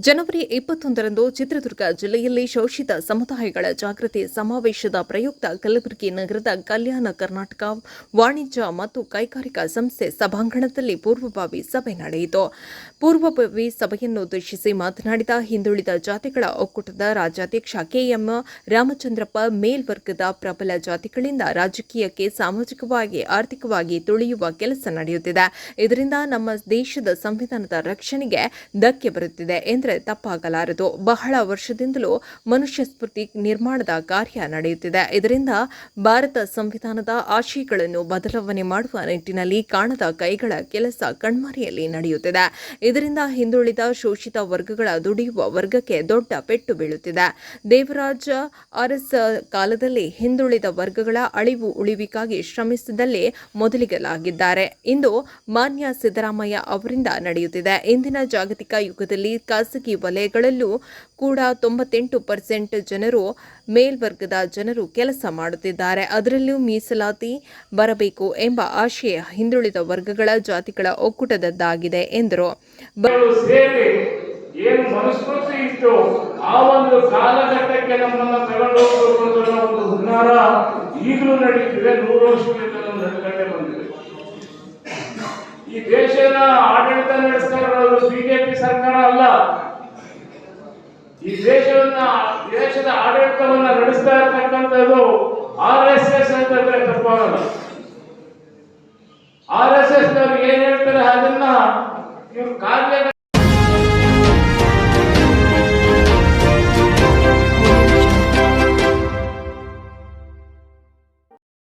ಜನವರಿ ಇಪ್ಪತ್ತೊಂದರಂದು ಚಿತ್ರದುರ್ಗ ಜಿಲ್ಲೆಯಲ್ಲಿ ಶೋಷಿತ ಸಮುದಾಯಗಳ ಜಾಗೃತಿ ಸಮಾವೇಶದ ಪ್ರಯುಕ್ತ ಕಲಬುರಗಿ ನಗರದ ಕಲ್ಯಾಣ ಕರ್ನಾಟಕ ವಾಣಿಜ್ಯ ಮತ್ತು ಕೈಗಾರಿಕಾ ಸಂಸ್ಥೆ ಸಭಾಂಗಣದಲ್ಲಿ ಪೂರ್ವಭಾವಿ ಸಭೆ ನಡೆಯಿತು. ಪೂರ್ವಭಾವಿ ಸಭೆಯನ್ನುದ್ದೇಶಿಸಿ ಮಾತನಾಡಿದ ಹಿಂದುಳಿದ ಜಾತಿಗಳ ಒಕ್ಕೂಟದ ರಾಜ್ಯಾಧ್ಯಕ್ಷ ಕೆಎಂ ರಾಮಚಂದ್ರಪ್ಪ, ಮೇಲ್ವರ್ಗದ ಪ್ರಬಲ ಜಾತಿಗಳಿಂದ ರಾಜಕೀಯಕ್ಕೆ ಸಾಮಾಜಿಕವಾಗಿ, ಆರ್ಥಿಕವಾಗಿ ತುಳಿಯುವ ಕೆಲಸ ನಡೆಯುತ್ತಿದೆ. ಇದರಿಂದ ನಮ್ಮ ದೇಶದ ಸಂವಿಧಾನದ ರಕ್ಷಣೆಗೆ ಧಕ್ಕೆ ಬರುತ್ತಿದೆ ತಪ್ಪಾಗಲಾರದು. ಬಹಳ ವರ್ಷದಿಂದಲೂ ಮನುಷ್ಯ ಸ್ಮೃತಿ ನಿರ್ಮಾಣದ ಕಾರ್ಯ ನಡೆಯುತ್ತಿದೆ. ಇದರಿಂದ ಭಾರತ ಸಂವಿಧಾನದ ಆಶಯಗಳನ್ನು ಬದಲಾವಣೆ ಮಾಡುವ ನಿಟ್ಟಿನಲ್ಲಿ ಕಾಣದ ಕೈಗಳ ಕೆಲಸ ಕಣ್ಮರೆಯಲ್ಲಿ ನಡೆಯುತ್ತಿದೆ. ಇದರಿಂದ ಹಿಂದುಳಿದ ಶೋಷಿತ ವರ್ಗಗಳ ದುಡಿಯುವ ವರ್ಗಕ್ಕೆ ದೊಡ್ಡ ಪೆಟ್ಟು ಬೀಳುತ್ತಿದೆ. ದೇವರಾಜ ಅರಸ್ ಕಾಲದಲ್ಲಿ ಹಿಂದುಳಿದ ವರ್ಗಗಳ ಅಳಿವು ಉಳಿವಿಗಾಗಿ ಶ್ರಮಿಸಿದಲ್ಲಿ ಮೊದಲಿಗಲಾಗಿದ್ದಾರೆ. ಇಂದು ಮಾನ್ಯ ಸಿದ್ದರಾಮಯ್ಯ ಅವರಿಂದ ನಡೆಯುತ್ತಿದೆ. ಇಂದಿನ ಜಾಗತಿಕ ಯುಗದಲ್ಲಿ ಖಾಸಗಿ ವಲಯಗಳಲ್ಲೂ ಕೂಡ ತೊಂಬತ್ತೆಂಟು ಪರ್ಸೆಂಟ್ ಜನರು ಮೇಲ್ವರ್ಗದ ಜನರು ಕೆಲಸ ಮಾಡುತ್ತಿದ್ದಾರೆ. ಅದರಲ್ಲೂ ಮೀಸಲಾತಿ ಬರಬೇಕು ಎಂಬ ಆಶಯ ಹಿಂದುಳಿದ ವರ್ಗಗಳ ಜಾತಿಗಳ ಒಕ್ಕೂಟದದ್ದಾಗಿದೆ ಎಂದರು. ಈಗಲೂ ನಡೀತಿದೆ. ನೂರು ವರ್ಷಗಳಿಂದ ಈ ದೇಶದ ಬಿಜೆಪಿ ಸರ್ಕಾರ ಅಲ್ಲ. ಈ ದೇಶವನ್ನ ದೇಶದ ಆಡಳಿತವನ್ನ ನಡೆಸ್ತಾ ಇರ್ತಕ್ಕಂಥದ್ದು ಆರ್ ಎಸ್ ಎಸ್ ಅಂತಂದ್ರೆ ತಪ್ಪಾಗಲ್ಲ ಆರ್ ಎಸ್ ಎಸ್ ಏನ್ ಹೇಳ್ತಾರೆ ಅದನ್ನ ಇವ್ರು ಕಾಲ್